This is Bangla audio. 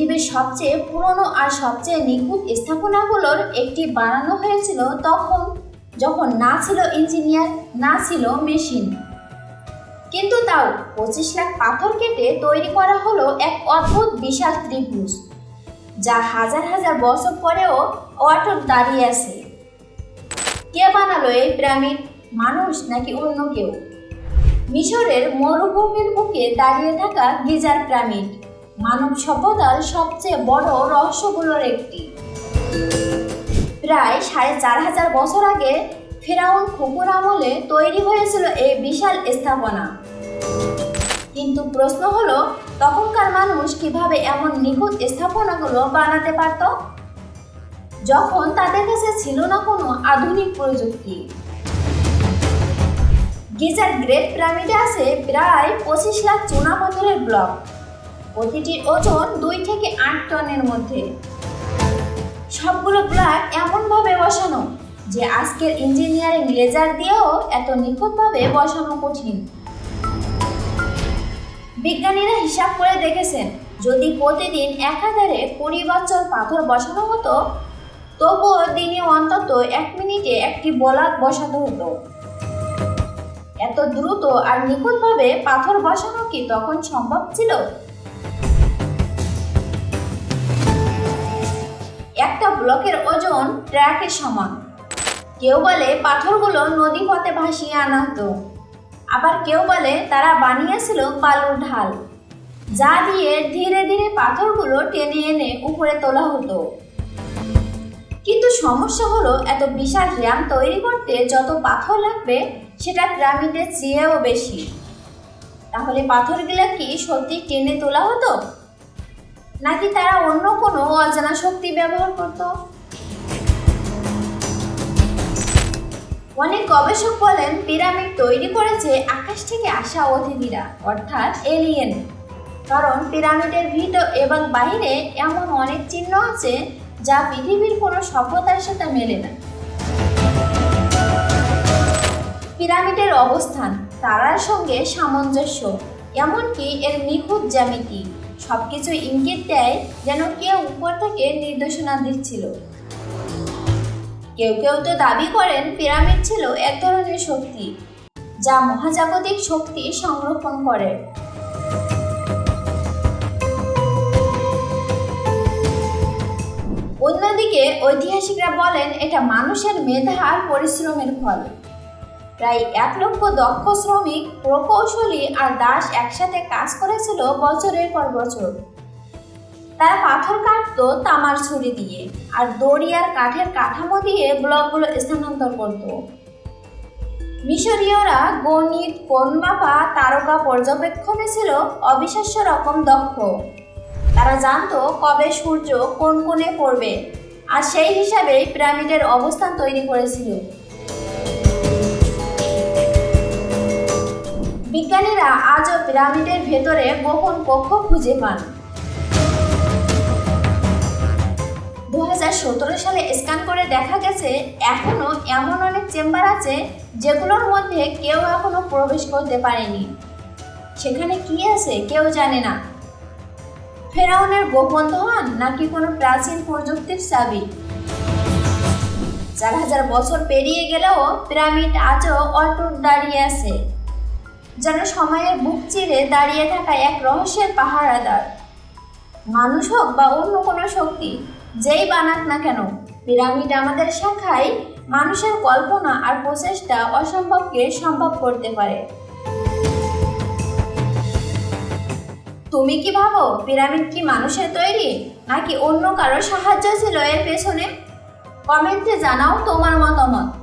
পৃথিবীর সবচেয়ে পুরনো আর সবচেয়ে নিখুঁত স্থাপনাগুলোর একটি বানানো হয়েছিল তখন যখন না ছিল ইঞ্জিনিয়ার, না ছিল মেশিন। কিন্তু তাও পঁচিশ লাখ পাথর কেটে তৈরি করা হলো এক অদ্ভুত বিশাল ত্রিভুজ, যা হাজার হাজার বছর পরেও অটক দাঁড়িয়ে আছে। কে বানালো এই পিরামিড? মানুষ নাকি অন্য কেউ? মিশরের মরুভূমির বুকে দাঁড়িয়ে থাকা গিজার পিরামিড। মানব সভ্যতার সবচেয়ে বড় রহস্যগুলোর একটি। প্রায় সাড়ে চার হাজার বছর আগে ফেরাউন খুকুর আমলে তৈরি হয়েছিল এই বিশাল স্থাপনা। কিন্তু প্রশ্ন হলো, তখনকার মানুষ কীভাবে এমন নিখুঁত স্থাপনাগুলো বানাতে পারত? যখন তাদের কাছে ছিল না কোনো আধুনিক প্রযুক্তি। গিজার গ্রেট পিরামিডে আছে প্রায় পঁচিশ লাখ চুনা পাথরের ব্লক। প্রতিটির ওজন দুই থেকে আট টনের মধ্যে। সবগুলো ব্লক এমনভাবে বসানো যে আজকের ইঞ্জিনিয়ারিং লেজার দিয়েও এত নিখুঁতভাবে বসানো কঠিন। বিজ্ঞানীরা হিসাব করে দেখেছেন, যদি প্রতিদিন এক হাজারে কুড়ি বছর পাথর বসানো হতো, তবুও দিনে অন্তত এক মিনিটে একটি বলাক বসাতে হতো। এত দ্রুত আর নিখুঁতভাবে পাথর বসানো কি তখন সম্ভব ছিল? ব্লকের ওজন ট্র্যাকের সমান। কেউ বলে পাথরগুলো নদী পথে ভাসিয়ে আনা হতো। আবার কেউ বলে তারা বানিয়েছিল বালুর ঢাল, যা দিয়ে ধীরে ধীরে পাথরগুলো টেনে এনে উপরে তোলা হতো। কিন্তু সমস্যা হলো, এত বিশাল র্যাম তৈরি করতে যত পাথর লাগবে, সেটা পিরামিডের চেয়েও বেশি। তাহলে পাথরগুলো কি সত্যি টেনে তোলা হতো? নাকি তারা অন্য কোনো অজানা শক্তি ব্যবহার করত? অনেক গবেষক বলেন, পিরামিড তৈরি করেছে আকাশ থেকে আসা অতিথিরা, অর্থাৎ এলিয়েন কারণ পিরামিডের ভিতর এবং বাহিরে এমন অনেক চিহ্ন আছে যা পৃথিবীর কোনো সভ্যতার সাথে মেলে না। পিরামিডের অবস্থান, তারার সঙ্গে সামঞ্জস্য, এমনকি এর নিখুঁত জ্যামিতি। সবকিছু ইঙ্গিত দেয় যেন কেউ উপর থেকে নির্দেশনা দিচ্ছিল। কেউ কেউ তো দাবি করেন পিরামিড ছিল এক ধরনের শক্তি, যা মহাজাগতিক শক্তি সংরক্ষণ করে। অন্যদিকে ঐতিহাসিকরা বলেন এটা মানুষের মেধা আর পরিশ্রমের ফল। প্রায় এক লক্ষ দক্ষ শ্রমিক, প্রকৌশলী আর দাস একসাথে কাজ করেছিল বছরের পর বছর। তারা পাথর কাটতো তামার ছুরি দিয়ে আর দড়ি আর কাঠের কাঠামো দিয়ে ব্লকগুলো স্থানান্তর করত। মিশরীয়রা গণিত কোন মাপা তারকা পর্যবেক্ষণে ছিল অবিশ্বাস্য রকম দক্ষ। তারা জানত কবে সূর্য কোন কোণে পড়বে আর সেই হিসাবেই পিরামিডের অবস্থান তৈরি করেছিল। বিজ্ঞানীরা আজও পিরামিডের ভেতরে গোপন কক্ষ খুঁজে পান। দু হাজার সতেরো সালে স্ক্যান করে দেখা গেছে এখনও এমন অনেক চেম্বার আছে যেগুলোর মধ্যে কেউ এখনও প্রবেশ করতে পারেনি। সেখানে কি আছে কেউ জানে না। ফেরাউনের গোপন দোয়ান নাকি কোনো প্রাচীন প্রযুক্তির চাবি? চার হাজার বছর পেরিয়ে গেলেও পিরামিড আজও অটুট দাঁড়িয়ে আছে। যেন সময়ের বুক চিরে দাঁড়িয়ে থাকা এক রহস্যের পাহারাদার। মানুষ হোক বা অন্য কোনো শক্তি, যেই বানাক না কেন, পিরামিড আমাদের শাখায় মানুষের কল্পনা আর প্রচেষ্টা অসম্ভবকে সম্ভব করতে পারে। তুমি কি ভাবো, পিরামিড কি মানুষের তৈরি, নাকি অন্য কারও সাহায্য ছিল এর পেছনে? কমেন্টে জানাও তোমার মতামত।